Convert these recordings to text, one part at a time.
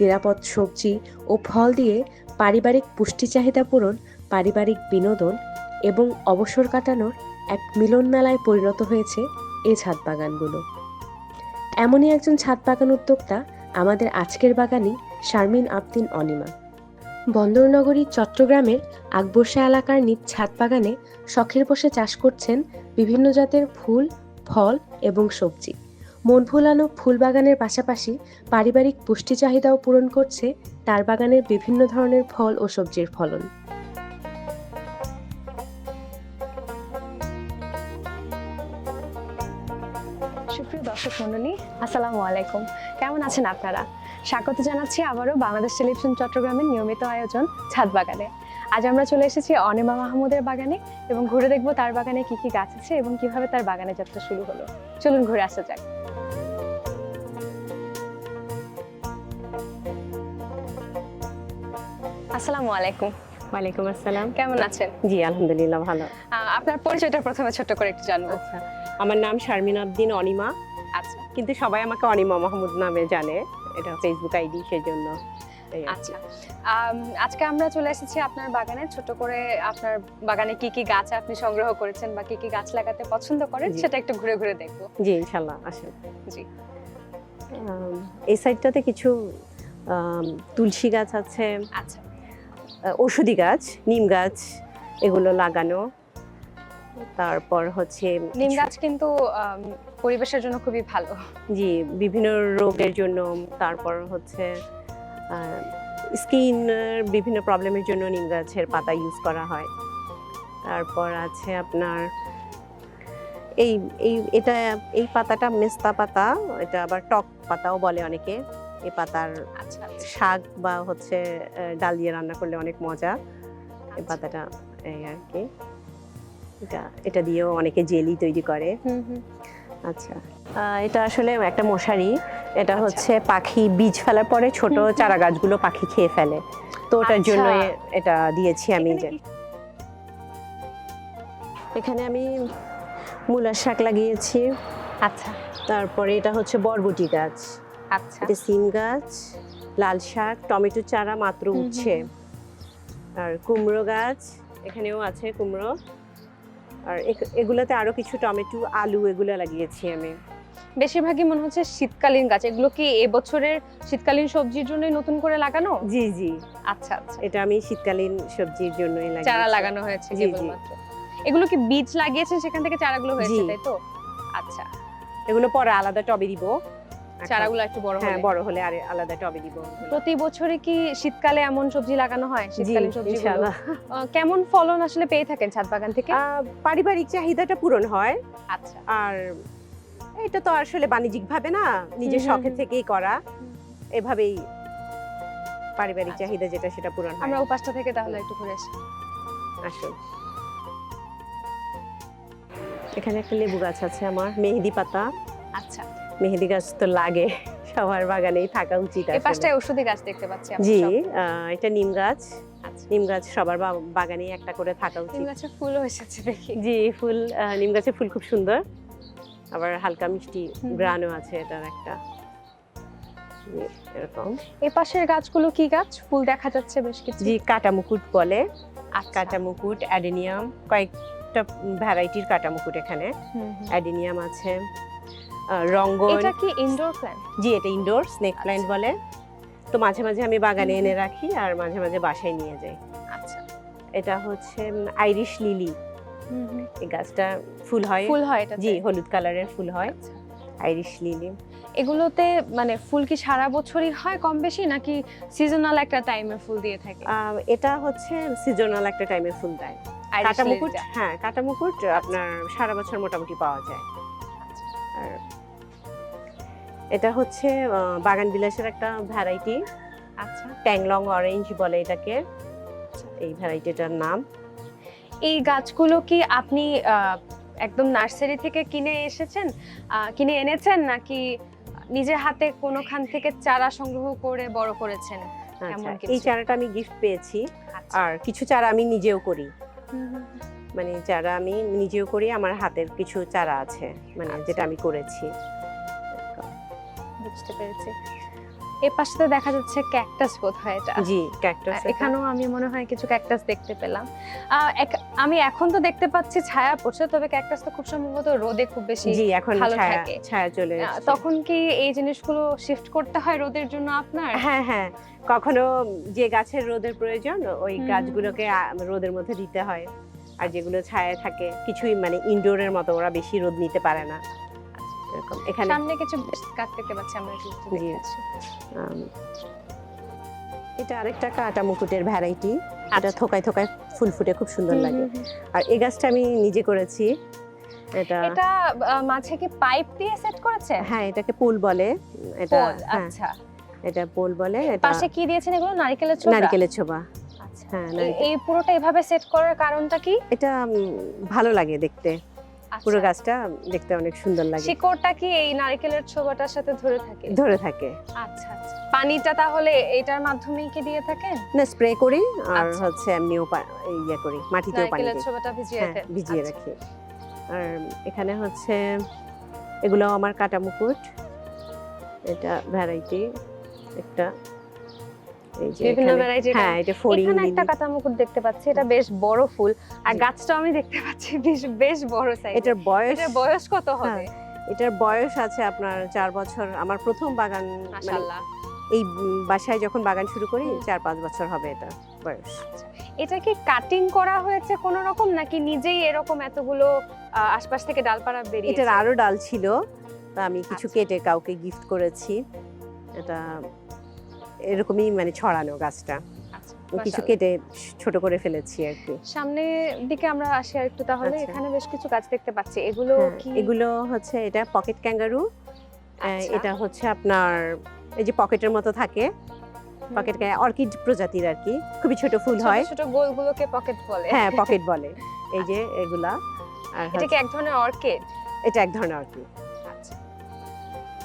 নিরাপদ সবজি ও ফল দিয়ে পারিবারিক পুষ্টি চাহিদা পূরণ, পারিবারিক বিনোদন এবং অবসর কাটানোর এক মিলন মেলায় পরিণত হয়েছে এই ছাদ বাগানগুলো। এমনই একজন ছাদ বাগান উদ্যোক্তা আমাদের আজকের বাগানি শারমিন আবদিন অনিমা। বন্দরনগরী, চট্টগ্রামের আকবর্ষা এলাকার নিজ ছাদ বাগানে শখের বসে চাষ করছেন বিভিন্ন জাতের ফুল, ফল এবং সবজি। মন ভোলানো ফুল বাগানের পাশাপাশি পারিবারিক পুষ্টি চাহিদাও পূরণ করছে তার বাগানের বিভিন্ন ধরনের ফল ও সবজির ফলন। সুপ্রিয় দর্শক মণ্ডলী, আসসালামু আলাইকুম। কেমন আছেন আপনারা? স্বাগত জানাচ্ছি আবারও বাংলাদেশ টেলিভিশন চট্টগ্রামের নিয়মিত আয়োজন ছাদ বাগানে। আজ আমরা চলে এসেছি অনিমা মাহমুদের বাগানে এবং ঘুরে দেখব তার বাগানে কি কি গাছ আছে এবং কীভাবে তার বাগানে যাত্রা শুরু হলো। চলুন ঘুরে আসা যাক। আসসালামু আলাইকুম। ওয়ালাইকুম আসসালাম। কেমন আছেন? জি আলহামদুলিল্লাহ ভালো। আপনার পরিচয়টা প্রথমে ছোট্ট করে একটু জানব। আচ্ছা আমার নাম শারমিন আবদিন অনিমা। আচ্ছা। কিন্তু সবাই আমাকে অনিমা মাহমুদ নামে জানে। এটা ফেসবুক আইডি সেজন্য। আচ্ছা। আজকে আমরা চলে এসেছি আপনার বাগানে। ছোট করে আপনার বাগানে কি কি গাছ আপনি সংগ্রহ করেছেন বা কি কি গাছ লাগাতে পছন্দ করেন সেটা একটু ঘুরে ঘুরে দেখব। জি ইনশাল্লাহ আসেন। জি। এই সাইডটাতে কিছু তুলসী গাছ আছে। আচ্ছা। ঔষধি গাছ নিম গাছ এগুলো লাগানো। তারপর হচ্ছে নিম গাছ কিন্তু পরিবেশের জন্য খুবই ভালো। জি বিভিন্ন রোগের জন্য তারপর হচ্ছে স্কিন বিভিন্ন প্রবলেমের জন্য নিম গাছের পাতা ইউজ করা হয়। তারপর আছে আপনার এই এই এটা এই পাতাটা মেস্তা পাতা এটা আবার টক পাতাও বলে অনেকে। এই পাতার আচ্ছা আচ্ছা। শাক বা হচ্ছে ডাল দিয়ে রান্না করলে অনেক মজা। এই আচ্ছা। পাতাটা এই আর কি। এটা এটা দিয়েও অনেকে জেলি তৈরি করে। আচ্ছা। এটা আসলে একটা মশারি। এটা। হচ্ছে পাখি বীজ ফেলার পরে ছোট। চারা গাছগুলো পাখি খেয়ে ফেলে। তো ওটার। জন্য এটা দিয়েছি আমি যে এখানে আমি মূলার শাক লাগিয়েছি। আচ্ছা। তারপরে এটা হচ্ছে বরবটি গাছ। আচ্ছা। এটা সিম গাছ লাল শাক টমেটো চারা মাত্র উঠছে আর কুমড়ো গাছ এখানেও আছে কুমড়ো। আর এগুলোতে আরও কিছু টমেটো আলু এগুলো লাগিয়েছি আমি। বেশিরভাগই মনে হচ্ছে শীতকালীন গাছ। এগুলো কি এবছরের শীতকালীন সবজির জন্য নতুন করে লাগানো? জি জি। আচ্ছা আচ্ছা। এটা আমি শীতকালীন সবজির জন্যই লাগিয়েছি। চারা লাগানো হয়েছে জি, জি। এগুলো কি বীজ লাগিয়েছেন? সেখান থেকে চারাগুলো হয়েছে তাই তো? আচ্ছা। এগুলো পরে আলাদা টবে দিব। চারাগুলো একটু বড় হ্যাঁ বড় হলে আর আলাদা টবে দিব প্রতি বছরে কি শীতকালে এমন সবজি লাগানো হয়? শীতকালীন সবজি কেমন ফলন আসলে পেয়ে থাকেন ছাদ বাগান থেকে? পারিবারিক চাহিদাটা পূরণ হয়। আচ্ছা। আর এটা তো আসলে বাণিজ্যিক ভাবে না নিজের শখের থেকেই করা। এভাবেই পারিবারিক আচ্ছা। চাহিদা যেটা সেটা পূরণ হয়। আমরা উপাসটা থেকে তাহলে একটু ঘুরে আসি। আসুন। এখানে একটা লেবু গাছ আছে আমার মেহেদি পাতা। আচ্ছা। মেহেদি গাছ তো লাগে সবার বাগানেই থাকা উচিত এই পাশটায় ঔষধি গাছ দেখতে পাচ্ছি জি এটা নিম গাছ। আচ্ছা। নিম গাছ সবার বাগানেই একটা করে থাকা নিম উচিত। গাছের ফুলও এসেছে দেখি। জি ফুল নিম গাছের ফুল খুব সুন্দর। আবার হালকা মিষ্টি। গ্রানও আছে এটার একটা। এরকম। এই পাশের গাছগুলো কি গাছ? ফুল দেখা যাচ্ছে বেশ কিছু। জি কাটা মুকুট বলে। আচ্ছা। কাটা মুকুট অ্যাডেনিয়াম কয়েকটা ভ্যারাইটির কাটা মুকুট এখানে। অ্যাডেনিয়াম আছে। রঙ্গন। এটা কি ইনডোর প্ল্যান্ট জি এটা ইনডোর স্নেক প্ল্যান্ট বলে। তো মাঝে মাঝে আমি বাগানে এনে রাখি আর মাঝে মাঝে বাসায় নিয়ে যাই। আচ্ছা। এটা হচ্ছে আইরিশ লিলি। এই গাছটা ফুল হয়। ফুল হয় এটা জি হলুদ কালারের ফুল হয়। আইরিশ লিলি এগুলোতে মানে ফুল কি সারা বছরই হয় কম বেশি নাকি সিজনাল একটা টাইমে ফুল দিয়ে থাকে? এটা হচ্ছে সিজনাল একটা টাইমে ফুল দেয়। কাটা মুকুট হ্যাঁ কাটা মুকুট আপনার সারা বছর মোটামুটি পাওয়া যায়। আর এটা হচ্ছে বাগান বিলাসের একটা ভ্যারাইটি আচ্ছা। ট্যাংলং অরেঞ্জ বলে এটাকে। এই ভ্যারাইটিটার নাম। এই গাছগুলো কি আপনি একদম নার্সারি থেকে কিনে এসেছেন? কিনে এনেছেন নাকি নিজের হাতে কোনোখান থেকে চারা সংগ্রহ করে বড় করেছেন? আচ্ছা এই চারাটা আমি গিফট পেয়েছি। আচ্ছা। আর কিছু চারা আমি নিজেও করি। মানে চারা আমি নিজেও করি আমার হাতের কিছু চারা আছে মানে আচ্ছা। যেটা আমি করেছি। বুঝতে পেরেছি। এর পাশে তো দেখা যাচ্ছে ক্যাকটাস বোধ হয় এটা। জি ক্যাকটাস এখানেও আমি মনে হয় কিছু ক্যাকটাস দেখতে পেলাম। আমি এখন তো দেখতে পাচ্ছি ছায়া পড়ছে তবে ক্যাকটাস তো খুব সম্ভবত রোদে খুব বেশি জি এখন ভালো ছায়া থাকে। ছায়া চলে তখন কি এই জিনিসগুলো শিফট করতে হয় রোদের জন্য আপনার? হ্যাঁ হ্যাঁ। কখনো যে গাছের রোদের প্রয়োজন ওই গাছগুলোকে রোদের মধ্যে দিতে হয়। আর যেগুলো ছায়া থাকে কিছুই মানে ইনডোরের মতো ওরা বেশি রোদ নিতে পারে না। এরকম। এখানে সামনে কিছু গাছ দেখতে পাচ্ছি আমরা একটু এটা আরেকটা কাটা মুকুটের ভ্যারাইটি। এটা আচ্ছা। থোকায় থোকায় ফুল ফুটে খুব সুন্দর লাগে। আর এই গাছটা আমি নিজে করেছি। এটা এটা মাঝে কি পাইপ দিয়ে সেট করেছে? হ্যাঁ এটাকে পুল বলে। এটা হ্যাঁ। আচ্ছা। এটা পোল বলে এটা পাশে কি দিয়েছেন এগুলো? নারকেলের ছোবড়া নারকেলের ছোবা আচ্ছা। হ্যাঁ এই পুরোটা এভাবে সেট করার কারণটা কি? এটা ভালো লাগে দেখতে। পুরো আচ্ছা। গাছটা দেখতে অনেক সুন্দর লাগে। শিকড়টা কি এই নারকেলের ছোবাটার সাথে ধরে থাকে? ধরে থাকে। আচ্ছা আচ্ছা। পানিটা তাহলে এটার মাধ্যমেই কি দিয়ে থাকেন না স্প্রে করি আর আচ্ছা। হচ্ছে এমনিও ইয়ে করি মাটিতেও পানি নারকেলের দিই। ছোবাটা ভিজিয়ে হ্যাঁ ভিজিয়ে আচ্ছা। রাখি। আর এখানে হচ্ছে এগুলো আমার কাটা মুকুট। এটা ভ্যারাইটি একটা বিভিন্ন ভ্যারাইটির হ্যাঁ এটা ফড়িং এখানে একটা। কাটা মুকুট দেখতে পাচ্ছি এটা বেশ বড় ফুল। আর গাছটাও আমি দেখতে পাচ্ছি বেশ বেশ বড় সাইজ এটার বয়স এটার বয়স কত হবে? এটার বয়স আছে আপনার চার বছর। আমার প্রথম বাগান মানে মাশাআল্লাহ। এই বাসায় যখন বাগান শুরু করি চার পাঁচ বছর হবে এটা বয়স। এটা কি কাটিং করা হয়েছে কোন রকম নাকি নিজেই এরকম এতগুলো আশপাশ থেকে ডালপালা বেরিয়ে এটার আরও ডাল ছিল তা আমি কিছু আচ্ছা। কেটে কাউকে গিফট করেছি। এটা এরকমই মানে ছড়ানো গাছটা। কিছু কেটে ছোট করে ফেলেছি আর কি। সামনে দিকে আমরা আসি আর একটু তাহলে আচ্ছা। এখানে বেশ কিছু গাছ দেখতে পাচ্ছি। এগুলো হ্যাঁ, কি? এগুলো হচ্ছে এটা পকেট ক্যাঙ্গারু। আচ্ছা। এটা হচ্ছে আপনার এই যে পকেটের মতো থাকে। পকেট অর্কিড প্রজাতির আর কি। খুবই ছোট ফুল হয়। ছোট গোলগুলোকে পকেট বলে। হ্যাঁ পকেট বলে। এই যে এগুলা। আর এটা কি এক ধরনের অর্কিড? এটা এক ধরনের অর্কিড। আচ্ছা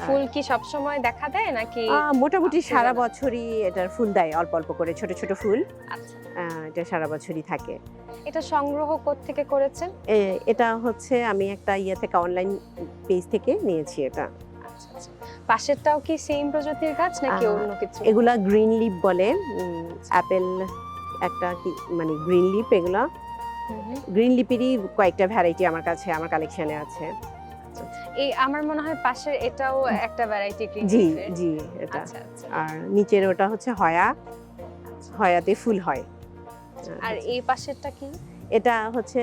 ফুল কি সব সময় দেখা দেয় নাকি মোটামুটি আচ্ছা, সারা বছরই এটার ফুল দেয় অল্প অল্প করে ছোট ছোট ফুল। আচ্ছা। এটা সারা বছরই থাকে। এটা সংগ্রহ থেকে করেছেন? এটা হচ্ছে আমি একটা ইয়ে থেকে অনলাইন পেজ থেকে নিয়েছি এটা। আচ্ছা পাশেরটাও কি সেম প্রজাতির গাছ নাকি অন্য কিছু? এগুলা গ্রিন লিপ বলে অ্যাপেল একটা কি মানে গ্রিন লিপ এগুলা। গ্রিন লিপেরই কয়েকটা ভ্যারাইটি আমার কাছে আমার কালেকশনে আছে। এই আমার মনে হয় পাশের এটাও একটা ভ্যারাইটি গ্রিন জি জি এটা। আচ্ছা আচ্ছা। আর নিচের ওটা হচ্ছে হয়া। আচ্ছা। হয়াতে ফুল হয়। আর এই পাশেরটা কি? এটা হচ্ছে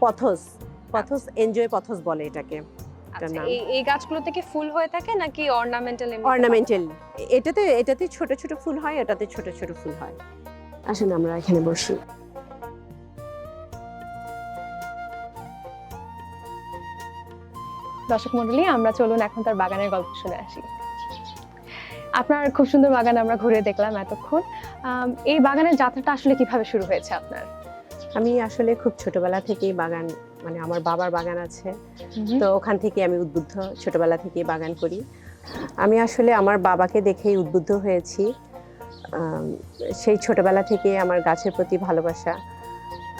পথস। পথস এনজয় পথস বলে এটাকে। এই এই গাছগুলোতে কি ফুল হয়ে থাকে নাকি অর্নামেন্টাল অর্নামেন্টাল এটাতে এটাতে ছোট ছোট ফুল হয় এটাতে ছোট ছোট ফুল হয়। আসুন আমরা এখানে বসি। দর্শক মন্ডলী আমরা চলুন এখন তার বাগানের গল্প শুনে আসি। আপনার খুব সুন্দর বাগান আমরা ঘুরে দেখলাম এতক্ষণ। এই বাগানের যাত্রাটা আসলে কীভাবে শুরু হয়েছে আপনার? আমি আসলে খুব ছোটবেলা থেকেই বাগান মানে আমার বাবার বাগান আছে। তো ওখান থেকে আমি উদ্বুদ্ধ ছোটবেলা থেকেই বাগান করি। আমি আসলে আমার বাবাকে দেখেই উদ্বুদ্ধ হয়েছি। সেই ছোটবেলা থেকে আমার গাছের প্রতি ভালোবাসা।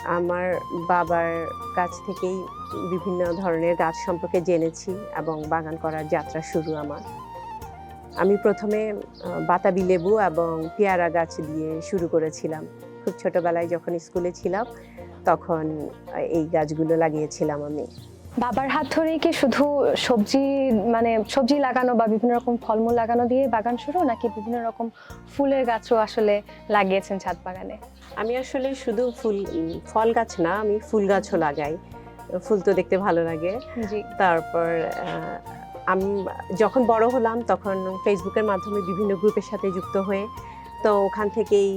আমার বাবার কাছ থেকেই বিভিন্ন ধরনের গাছ সম্পর্কে জেনেছি এবং বাগান করার যাত্রা শুরু আমার। আমি প্রথমে বাতাবি লেবু এবং পেয়ারা গাছ দিয়ে শুরু করেছিলাম। খুব ছোটবেলায় যখন স্কুলে ছিলাম, তখন এই গাছগুলো লাগিয়েছিলাম আমি। বাবার হাত ধরেই কি শুধু সবজি মানে সবজি লাগানো বা বিভিন্ন রকম ফলমূল লাগানো দিয়ে বাগান শুরু নাকি বিভিন্ন রকম ফুলের গাছও আসলে লাগিয়েছেন ছাদ বাগানে? আমি আসলে শুধু ফুল ফল গাছ না আমি ফুল গাছও লাগাই। ফুল তো দেখতে ভালো লাগে। জি। তারপর আমি যখন বড় হলাম তখন ফেসবুকের মাধ্যমে বিভিন্ন গ্রুপের সাথে যুক্ত হয়ে তো ওখান থেকেই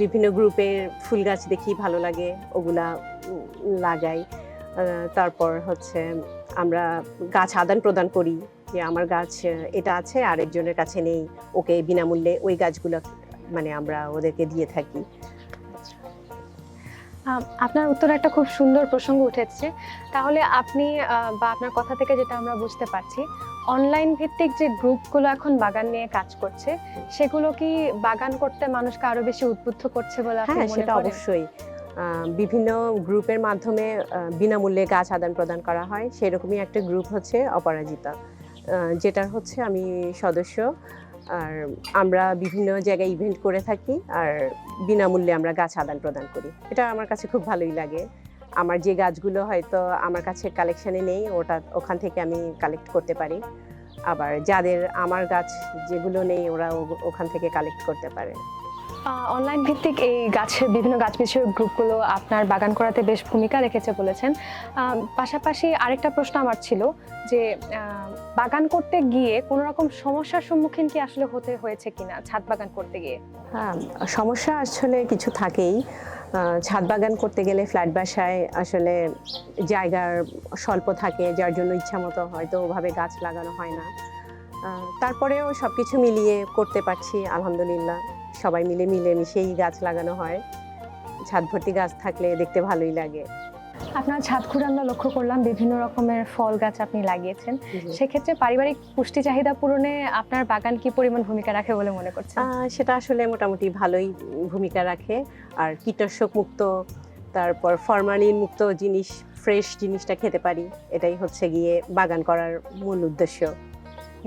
বিভিন্ন গ্রুপের ফুল গাছ দেখি ভালো লাগে ওগুলা লাগাই। তারপর হচ্ছে আমরা গাছ আদান প্রদান করি যে আমার গাছ এটা আছে আর একজনের কাছে নেই ওকে বিনামূল্যে ওই গাছগুলো মানে আমরা ওদেরকে দিয়ে থাকি। আপনার উত্তর একটা খুব সুন্দর প্রসঙ্গ উঠেছে। তাহলে আপনি বা আপনার কথা থেকে যেটা আমরা বুঝতে পারছি অনলাইন ভিত্তিক যে গ্রুপগুলো এখন বাগান নিয়ে কাজ করছে সেগুলো কি বাগান করতে মানুষকে আরও বেশি উদ্বুদ্ধ করছে বলে আপনি হ্যাঁ মনে সেটা করেন? অবশ্যই। বিভিন্ন গ্রুপের মাধ্যমে বিনামূল্যে গাছ আদান প্রদান করা হয়। সেরকমই একটা গ্রুপ হচ্ছে অপরাজিতা। যেটার হচ্ছে আমি সদস্য। আর আমরা বিভিন্ন জায়গায় ইভেন্ট করে থাকি আর বিনামূল্যে আমরা গাছ আদান প্রদান করি। এটা আমার কাছে খুব ভালোই লাগে। আমার যে গাছগুলো হয়তো আমার কাছে কালেকশানে নেই, ওটা ওখান থেকে আমি কালেক্ট করতে পারি। আবার যাদের আমার গাছ যেগুলো নেই ওরা ওখান থেকে কালেক্ট করতে পারে। অনলাইন ভিত্তিক এই গাছের বিভিন্ন গাছ বিষয়ক গ্রুপগুলো আপনার বাগান করাতে বেশ ভূমিকা রেখেছে বলেছেন। পাশাপাশি আরেকটা প্রশ্ন আমার ছিল যে বাগান করতে গিয়ে কোনো রকম সমস্যার সম্মুখীন কি আসলে হতে হয়েছে কিনা ছাদ বাগান করতে গিয়ে? হ্যাঁ সমস্যা আসলে কিছু থাকেই। ছাদ বাগান করতে গেলে ফ্ল্যাট বাসায় আসলে জায়গার স্বল্প থাকে, যার জন্য ইচ্ছা মতো হয়তো ওভাবে গাছ লাগানো হয় না। তারপরেও সব কিছু মিলিয়ে করতে পারছি, আলহামদুলিল্লাহ। সবাই মিলে মিলে মিশেই গাছ লাগানো হয়। ছাদ ভর্তি গাছ থাকলে দেখতে ভালোই লাগে। আপনার ছাদ ঘুরে আমরা লক্ষ্য করলাম বিভিন্ন রকমের ফল গাছ আপনি লাগিয়েছেন। সেক্ষেত্রে পারিবারিক পুষ্টি চাহিদা পূরণে আপনার বাগান কি পরিমাণ ভূমিকা রাখে বলে মনে করছেন? সেটা আসলে মোটামুটি ভালোই ভূমিকা রাখে। আর কীটনাশক মুক্ত তারপর ফরমালিন মুক্ত জিনিস ফ্রেশ জিনিসটা খেতে পারি। এটাই হচ্ছে গিয়ে বাগান করার মূল উদ্দেশ্য।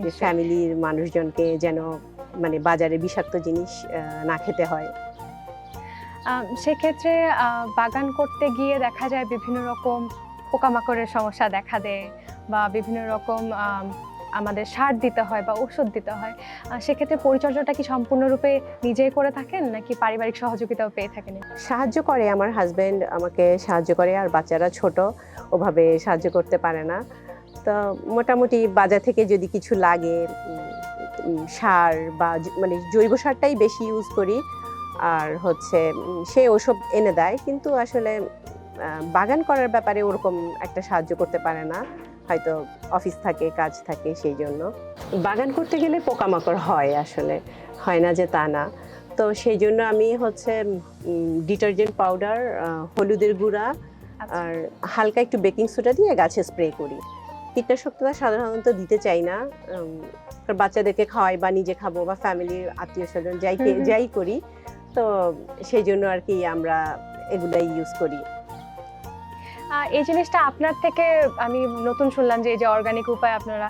যে ফ্যামিলির মানুষজনকে যেন মানে বাজারে বিষাক্ত জিনিস না খেতে হয়। সেক্ষেত্রে বাগান করতে গিয়ে দেখা যায় বিভিন্ন রকম পোকামাকড়ের সমস্যা দেখা দেয় বা বিভিন্ন রকম আমাদের সার দিতে হয় বা ওষুধ দিতে হয়। সেক্ষেত্রে পরিচর্যাটা কি সম্পূর্ণরূপে নিজেই করে থাকেন নাকি পারিবারিক সহযোগিতাও পেয়ে থাকেন? সাহায্য করে আমার হাজব্যান্ড আমাকে সাহায্য করে আর বাচ্চারা ছোট ওভাবে সাহায্য করতে পারে না। তো মোটামুটি বাজার থেকে যদি কিছু লাগে সার বা মানে জৈব সারটাই বেশি ইউজ করি। আর হচ্ছে সে ওসব এনে দেয়। কিন্তু আসলে বাগান করার ব্যাপারে ওরকম একটা সাহায্য করতে পারে না। হয়তো অফিস থাকে কাজ থাকে সেই জন্য। বাগান করতে গেলে পোকামাকড় হয় আসলে। হয় না যে তা না। তো সেই জন্য আমি হচ্ছে ডিটারজেন্ট পাউডার হলুদের গুঁড়া আর হালকা একটু বেকিং সোডা দিয়ে গাছে স্প্রে করি। কীটনাশকটা সাধারণত দিতে চাই না বাচ্চাদেরকে খাওয়াই বা নিজে খাব বা ফ্যামিলির আত্মীয় স্বজন যাই। যাই করি তো সেই জন্য আর কি আমরা এগুলাই ইউজ করি এই জিনিসটা আপনার থেকে আমি নতুন শুনলাম যে এই যে অর্গানিক উপায় আপনারা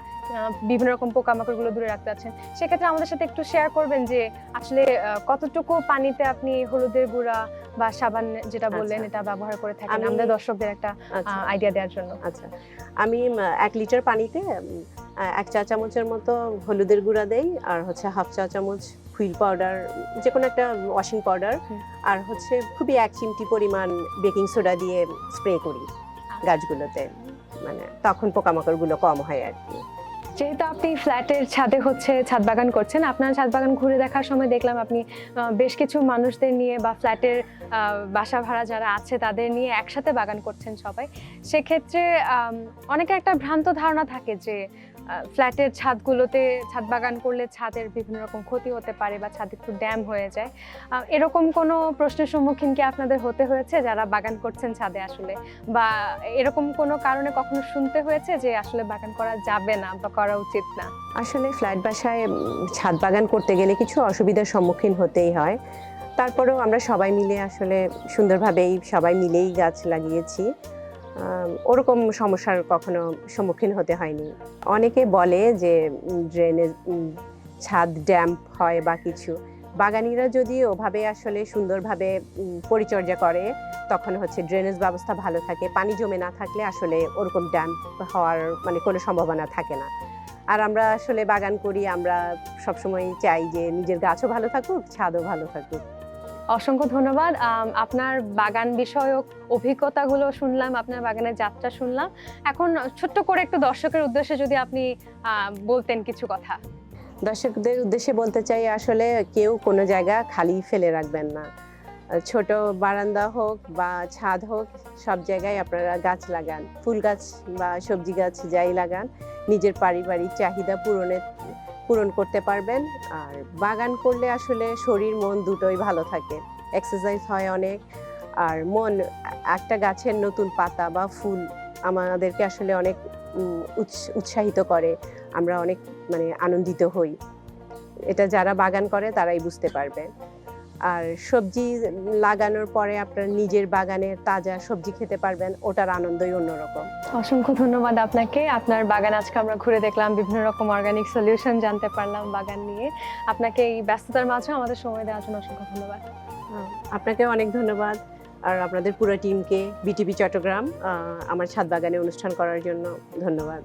বিভিন্ন রকম পোকামাকড়গুলো দূরে রাখতে আছেন সেক্ষেত্রে আমাদের সাথে একটু শেয়ার করবেন যে আসলে কতটুকু পানিতে আপনি হলুদের গুঁড়া বা সাবান যেটা বললেন আচ্ছা। এটা ব্যবহার করে থাকেন আমি- আমাদের দর্শকদের একটা আচ্ছা। আইডিয়া দেওয়ার জন্য। আচ্ছা। আমি এক লিটার পানিতে এক চা চামচের মতো হলুদের গুঁড়া দেই আর হচ্ছে হাফ চা চামচ হুইল পাউডার যে কোনো একটা ওয়াশিং পাউডার আর হচ্ছে খুবই এক চিমটি পরিমাণ বেকিং সোডা দিয়ে স্প্রে করি গাছগুলোতে মানে তখন পোকামাকড়গুলো কম হয় আর কি। যেহেতু আপনি ফ্ল্যাটের ছাদে হচ্ছে ছাদ বাগান করছেন, আপনার ছাদ বাগান ঘুরে দেখার সময় দেখলাম আপনি বেশ কিছু মানুষদের নিয়ে বা ফ্ল্যাটের বাসা ভাড়া যারা আছে তাদের নিয়ে একসাথে বাগান করছেন সবাই। সেক্ষেত্রে অনেকে একটা ভ্রান্ত ধারণা থাকে যে ফ্ল্যাটের ছাদগুলোতে, ছাদ বাগান করলে ছাদের বিভিন্ন রকম ক্ষতি হতে পারে বা ছাদ একটু ড্যাম হয়ে যায়। এরকম কোনো প্রশ্নের সম্মুখীন কি আপনাদের হতে হয়েছে যারা বাগান করছেন ছাদে আসলে? বা এরকম কোনো কারণে কখনো শুনতে হয়েছে যে আসলে বাগান করা যাবে না বা করা উচিত না? আসলে ফ্ল্যাট বাসায় ছাদ বাগান করতে গেলে কিছু অসুবিধার সম্মুখীন হতেই হয়। তারপরেও আমরা সবাই মিলে আসলে সুন্দরভাবেই সবাই মিলেই গাছ লাগিয়েছি। ওরকম সমস্যার কখনো সম্মুখীন হতে হয়নি। অনেকে বলে যে ড্রেনেজ ছাদ ড্যাম্প হয় বা কিছু। বাগানিরা যদি ওভাবে আসলে সুন্দরভাবে পরিচর্যা করে, তখন হচ্ছে ড্রেনেজ ব্যবস্থা ভালো থাকে। পানি জমে না থাকলে আসলে ওরকম ড্যাম্প হওয়ার মানে কোনো সম্ভাবনা থাকে না। আর আমরা আসলে বাগান করি, আমরা সবসময় চাই যে, নিজের গাছও ভালো থাকুক, ছাদও ভালো থাকুক। অসংখ্য ধন্যবাদ। আপনার বাগান বিষয়ক অভিজ্ঞতাগুলো শুনলাম, আপনার বাগানের যাত্রা শুনলাম। এখন ছোট্ট করে একটু দর্শকের উদ্দেশ্যে যদি আপনি বলতেন কিছু কথা। দর্শকদের উদ্দেশ্যে বলতে চাই, আসলে কেউ কোনো জায়গা খালি ফেলে রাখবেন না। ছোট বারান্দা হোক বা ছাদ হোক, সব জায়গায় আপনারা গাছ লাগান। ফুল গাছ বা সবজি গাছ যাই লাগান, নিজের পারিবারিক চাহিদা পূরণের পূরণ করতে পারবেন। আর বাগান করলে আসলে শরীর, মন দুটোই ভালো থাকে। এক্সারসাইজ হয় অনেক। আর মন, একটা গাছের নতুন পাতা বা ফুল আমাদেরকে আসলে অনেক উৎসাহিত করে। আমরা অনেক মানে আনন্দিত হই। এটা যারা বাগান করে, তারাই বুঝতে পারবে। আর সবজি লাগানোর পরে আপনার নিজের বাগানের তাজা সবজি খেতে পারবেন ওটার আনন্দই অন্যরকম। অসংখ্য ধন্যবাদ আপনাকে। আপনার বাগান আজকে আমরা ঘুরে দেখলাম বিভিন্ন রকম অর্গানিক সলিউশন জানতে পারলাম বাগান নিয়ে। আপনাকে এই ব্যস্ততার মাঝে আমাদের সময় দেওয়ার জন্য অসংখ্য ধন্যবাদ। আপনাকে অনেক ধন্যবাদ। আর আপনাদের পুরো টিমকে বিটিভি চট্টগ্রাম আমার ছাদ বাগানে অনুষ্ঠান করার জন্য ধন্যবাদ।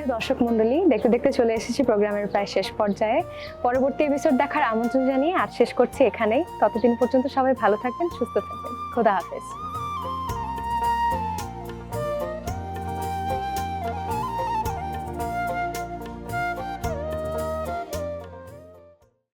প্রিয় দর্শক মন্ডলী দেখতে দেখতে চলে এসেছি প্রোগ্রামের প্রায় শেষ পর্যায়ে। পরবর্তী এপিসোড দেখার আমন্ত্রণ জানিয়ে আজ শেষ করছি এখানেই। ততদিন পর্যন্ত সবাই ভালো থাকবেন, সুস্থ থাকবেন। খোদা হাফেজ।